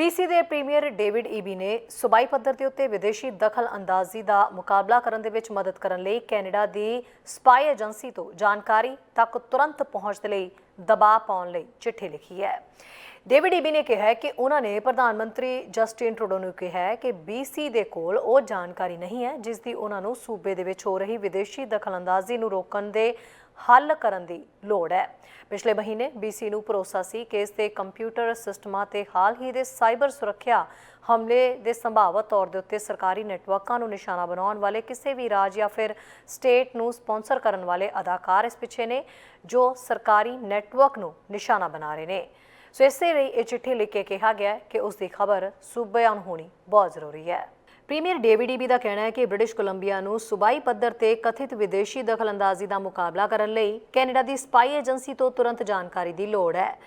BC ਦੇ premier David Eby ਨੇ ਸੂਬਾਈ ਪੱਧਰ ਦੇ ਉੱਤੇ ਵਿਦੇਸ਼ੀ ਦਖਲ ਅੰਦਾਜ਼ੀ ਦਾ ਮੁਕਾਬਲਾ ਕਰਨ ਦੇ ਵਿੱਚ ਮਦਦ ਕਰਨ ਲਈ ਕੈਨੇਡਾ ਦੀ ਸਪਾਈ ਏਜੰਸੀ ਤੋਂ ਜਾਣਕਾਰੀ ਤੱਕ ਤੁਰੰਤ ਪਹੁੰਚ ਦੇ ਲਈ ਦਬਾਅ ਪਾਉਣ ਲਈ ਚਿੱਠੀ ਲਿਖੀ ਹੈ। ਡੇਵਿਡ ਈਬੀ ਨੇ ਕਿਹਾ ਕਿ ਉਹਨਾਂ ਨੇ ਪ੍ਰਧਾਨ ਮੰਤਰੀ ਜਸਟਿਨ ਟਰੂਡੋ ਨੂੰ ਕਿਹਾ ਹੈ ਕਿ BC ਦੇ ਕੋਲ ਉਹ ਜਾਣਕਾਰੀ ਨਹੀਂ ਹੈ, ਜਿਸ ਦੀ ਉਹਨਾਂ ਨੂੰ ਸੂਬੇ ਦੇ ਵਿੱਚ ਹੋ ਰਹੀ ਵਿਦੇਸ਼ੀ ਦਖਲਅੰਦਾਜ਼ੀ ਨੂੰ ਰੋਕਣ ਦੇ ਹੱਲ ਕਰਨ ਦੀ ਲੋੜ ਹੈ। ਪਿਛਲੇ ਮਹੀਨੇ BC ਨੂੰ ਭਰੋਸਾ ਸੀ ਕਿ ਇਸ ਦੇ ਕੰਪਿਊਟਰ ਸਿਸਟਮਾਂ ਤੇ ਹਾਲ ਹੀ ਦੇ ਸਾਈਬਰ ਸੁਰੱਖਿਆ ਹਮਲੇ ਦੇ ਸੰਭਾਵਤ ਤੌਰ ਦੇ ਉੱਤੇ ਸਰਕਾਰੀ ਨੈਟਵਰਕਾਂ ਨੂੰ ਨਿਸ਼ਾਨਾ ਬਣਾਉਣ ਵਾਲੇ ਕਿਸੇ ਵੀ ਰਾਜ ਜਾਂ ਫਿਰ ਸਟੇਟ ਨੂੰ ਸਪਾਂਸਰ ਕਰਨ ਵਾਲੇ ਅਦਾਕਾਰ ਇਸ ਪਿੱਛੇ ਨੇ, ਜੋ ਸਰਕਾਰੀ ਨੈਟਵਰਕ ਨੂੰ ਨਿਸ਼ਾਨਾ ਬਣਾ ਰਹੇ ਨੇ। ਸੋ ਇਸੇ ਲਈ ਇਹ ਚਿੱਠੀ ਲਿਖ ਕੇ ਕਿਹਾ ਗਿਆ ਕਿ ਉਸ ਦੀ ਖਬਰ ਸੂਬਿਆਂ ਨੂੰ ਹੋਣੀ ਬਹੁਤ ਜ਼ਰੂਰੀ ਹੈ। ਪ੍ਰੀਮੀਅਰ ਡੇਵਿਡ ਈਬੀ ਦਾ ਕਹਿਣਾ ਹੈ ਕਿ ਬ੍ਰਿਟਿਸ਼ ਕੋਲੰਬੀਆ ਨੂੰ ਸੂਬਾਈ ਪੱਧਰ ਤੇ ਕਥਿਤ ਵਿਦੇਸ਼ੀ ਦਖਲਅੰਦਾਜ਼ੀ ਦਾ ਮੁਕਾਬਲਾ ਕਰਨ ਲਈ ਕੈਨੇਡਾ ਦੀ ਸਪਾਈ ਏਜੰਸੀ ਤੋਂ ਤੁਰੰਤ ਜਾਣਕਾਰੀ ਦੀ ਲੋੜ ਹੈ।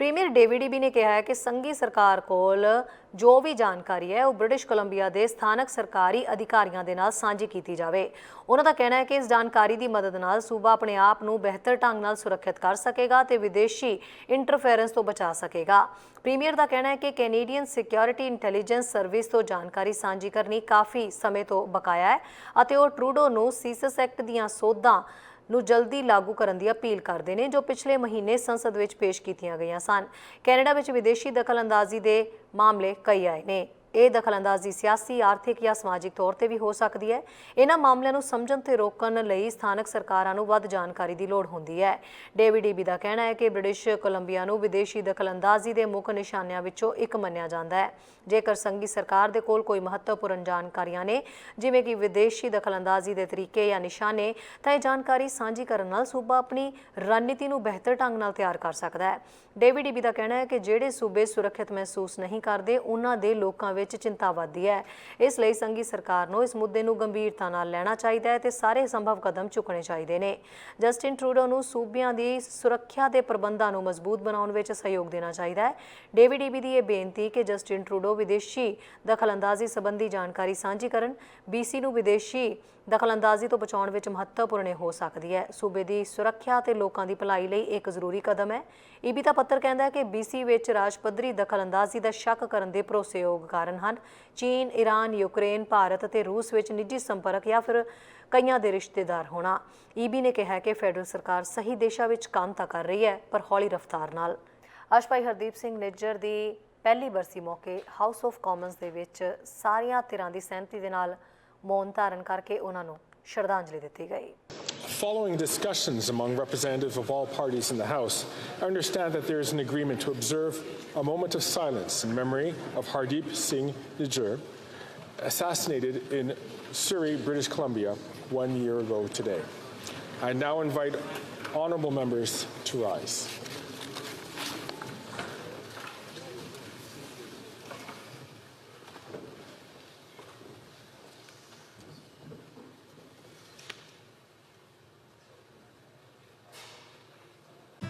ਪ੍ਰੀਮੀਅਰ ਡੇਵਿਡ ਈਬੀ ਨੇ ਕਿਹਾ ਹੈ ਕਿ ਸੰਘੀ ਸਰਕਾਰ ਕੋਲ ਜੋ ਵੀ ਜਾਣਕਾਰੀ ਹੈ, ਉਹ ਬ੍ਰਿਟਿਸ਼ ਕੋਲੰਬੀਆ ਦੇ ਸਥਾਨਕ ਸਰਕਾਰੀ ਅਧਿਕਾਰੀਆਂ ਦੇ ਨਾਲ ਸਾਂਝੀ ਕੀਤੀ ਜਾਵੇ। ਉਹਨਾਂ ਦਾ ਕਹਿਣਾ ਹੈ ਕਿ ਇਸ ਜਾਣਕਾਰੀ ਦੀ ਮਦਦ ਨਾਲ ਸੂਬਾ ਆਪਣੇ ਆਪ ਨੂੰ ਬਿਹਤਰ ਢੰਗ ਨਾਲ ਸੁਰੱਖਿਅਤ ਕਰ ਸਕੇਗਾ ਤੇ ਵਿਦੇਸ਼ੀ ਇੰਟਰਫੇਰੈਂਸ ਤੋਂ ਬਚਾ ਸਕੇਗਾ। ਪ੍ਰੀਮੀਅਰ ਦਾ ਕਹਿਣਾ ਹੈ ਕਿ ਕੈਨੇਡੀਅਨ ਸਿਕਿਉਰਿਟੀ ਇੰਟੈਲੀਜੈਂਸ ਸਰਵਿਸ ਤੋਂ ਜਾਣਕਾਰੀ ਸਾਂਝੀ ਕਰਨੀ ਕਾਫੀ ਸਮੇਂ ਤੋਂ ਬਕਾਇਆ ਹੈ ਅਤੇ ਉਹ ਟਰੂਡੋ ਨੂੰ ਸੀਸਸ ਐਕਟ ਦੀਆਂ ਸੋਧਾਂ ਨੂੰ ਜਲਦੀ ਲਾਗੂ ਕਰਨ ਦੀ ਅਪੀਲ ਕਰਦੇ ਨੇ, ਜੋ ਪਿਛਲੇ ਮਹੀਨੇ ਸੰਸਦ ਵਿੱਚ ਪੇਸ਼ ਕੀਤੀਆਂ ਗਈਆਂ ਸਨ। ਕੈਨੇਡਾ ਵਿੱਚ ਵਿਦੇਸ਼ੀ ਦਖਲਅੰਦਾਜ਼ੀ ਦੇ ਮਾਮਲੇ ਕਈ ਆਏ ਨੇ। ਇਹ ਦਖਲਅੰਦਾਜ਼ੀ ਸਿਆਸੀ, ਆਰਥਿਕ ਜਾਂ ਸਮਾਜਿਕ ਤੌਰ ਤੇ ਵੀ ਹੋ ਸਕਦੀ ਹੈ। ਇਹਨਾਂ ਮਾਮਲਿਆਂ ਨੂੰ ਸਮਝਣ ਤੇ ਰੋਕਣ ਲਈ ਸਥਾਨਕ ਸਰਕਾਰਾਂ ਨੂੰ ਵੱਧ ਜਾਣਕਾਰੀ ਦੀ ਲੋੜ ਹੁੰਦੀ ਹੈ। ਡੇਵਿਡ ਈਬੀ ਦਾ ਕਹਿਣਾ ਹੈ ਕਿ ਬ੍ਰਿਟਿਸ਼ ਕੋਲੰਬੀਆ ਨੂੰ ਵਿਦੇਸ਼ੀ ਦਖਲਅੰਦਾਜ਼ੀ ਦੇ ਮੁੱਖ ਨਿਸ਼ਾਨਿਆਂ ਵਿੱਚੋਂ ਇੱਕ ਮੰਨਿਆ ਜਾਂਦਾ ਹੈ। ਜੇਕਰ ਸੰਘੀ ਸਰਕਾਰ ਦੇ ਕੋਲ ਕੋਈ ਮਹੱਤਵਪੂਰਨ ਜਾਣਕਾਰੀਆਂ ਨੇ, ਜਿਵੇਂ ਕਿ ਵਿਦੇਸ਼ੀ ਦਖਲਅੰਦਾਜ਼ੀ ਦੇ ਤਰੀਕੇ ਜਾਂ ਨਿਸ਼ਾਨੇ, ਤਾਂ ਇਹ ਜਾਣਕਾਰੀ ਸਾਂਝੀ ਕਰਨ ਨਾਲ ਸੂਬਾ ਆਪਣੀ ਰਣਨੀਤੀ ਨੂੰ ਬਿਹਤਰ ਢੰਗ ਨਾਲ ਤਿਆਰ ਕਰ ਸਕਦਾ ਹੈ। ਡੇਵਿਡ ਈਬੀ ਦਾ ਕਹਿਣਾ ਹੈ ਕਿ ਜਿਹੜੇ ਸੂਬੇ ਸੁਰੱਖਿਅਤ ਮਹਿਸੂਸ ਨਹੀਂ ਕਰਦੇ, ਉਹਨਾਂ ਦੇ ਲੋਕਾਂ ਵਿੱਚ ਚਿੰਤਾ ਵਧਦੀ ਹੈ। ਇਸ ਲਈ ਸੰਘੀ ਸਰਕਾਰ ਨੂੰ ਇਸ ਮੁੱਦੇ ਨੂੰ ਗੰਭੀਰਤਾ ਨਾਲ ਲੈਣਾ ਚਾਹੀਦਾ ਹੈ ਤੇ ਸਾਰੇ ਸੰਭਵ ਕਦਮ ਚੁੱਕਣੇ ਚਾਹੀਦੇ ਨੇ। ਜਸਟਿਨ ਟਰੂਡੋ ਨੂੰ ਸੂਬਿਆਂ ਦੀ ਸੁਰੱਖਿਆ ਦੇ ਪ੍ਰਬੰਧਾਂ ਨੂੰ ਮਜ਼ਬੂਤ ਬਣਾਉਣ ਵਿੱਚ ਸਹਿਯੋਗ ਦੇਣਾ ਚਾਹੀਦਾ ਹੈ। ਡੇਵਿਡ ਈਬੀ ਦੀ ਇਹ ਬੇਨਤੀ ਕਿ ਜਸਟਿਨ ਟਰੂਡੋ ਵਿਦੇਸ਼ੀ ਦਖਲਅੰਦਾਜ਼ੀ ਸੰਬੰਧੀ ਜਾਣਕਾਰੀ ਸਾਂਝੀ ਕਰਨ BC ਨੂੰ ਵਿਦੇਸ਼ੀ ਦਖਲਅੰਦਾਜ਼ੀ ਤੋਂ ਬਚਾਉਣ ਵਿੱਚ ਮਹੱਤਵਪੂਰਨ ਹੋ ਸਕਦੀ ਹੈ। ਸੂਬੇ ਦੀ ਸੁਰੱਖਿਆ ਤੇ ਲੋਕਾਂ ਦੀ ਭਲਾਈ ਲਈ ਇੱਕ ਜ਼ਰੂਰੀ ਕਦਮ ਹੈ। ਈਬੀ ਦਾ ਪੱਤਰ ਕਹਿੰਦਾ ਹੈ ਕਿ BC ਵਿੱਚ ਰਾਜ ਪੱਧਰੀ ਦਖਲਅੰਦਾਜ਼ੀ ਦਾ ਸ਼ੱਕ ਕਰਨ ਦੇ ਭਰੋਸੇਯੋਗ ਕਾਰਨ ਹਨ। ਚੀਨ ਈਰਾਨ ਯੂਕਰੇਨ, ਭਾਰਤ ਅਤੇ ਰੂਸ ਵਿੱਚ ਨਿੱਜੀ ਸੰਪਰਕ ਜਾਂ ਫਿਰ ਕਈਆਂ ਦੇ ਰਿਸ਼ਤੇਦਾਰ ਹੋਣਾ। ਈਬੀ ਨੇ ਕਿਹਾ ਕਿ ਫੈਡਰਲ ਸਰਕਾਰ ਸਹੀ ਦਿਸ਼ਾ ਵਿੱਚ ਕੰਮ ਤਾਂ ਕਰ ਰਹੀ ਹੈ, ਪਰ ਹੌਲੀ ਰਫ਼ਤਾਰ ਨਾਲ। ਅਸ਼ਪਾਈ ਹਰਦੀਪ ਸਿੰਘ ਨਿੱਜਰ ਦੀ ਪਹਿਲੀ ਬਰਸੀ ਮੌਕੇ ਹਾਊਸ ਆਫ ਕਾਮਨਸ ਦੇ ਵਿੱਚ ਸਾਰੀਆਂ ਧਿਰਾਂ ਦੀ ਸਹਿਮਤੀ ਦੇ ਨਾਲ ਮੌਨ ਧਾਰਨ ਕਰਕੇ ਉਹਨਾਂ ਨੂੰ ਸ਼ਰਧਾਂਜਲੀ ਦਿੱਤੀ ਗਈ। Following discussions among representatives of all parties in the House, I understand that there is an agreement to observe a moment of silence in memory of Hardeep Singh Nijjar, assassinated in Surrey, British Columbia, one year ago today. I now invite honourable members to rise.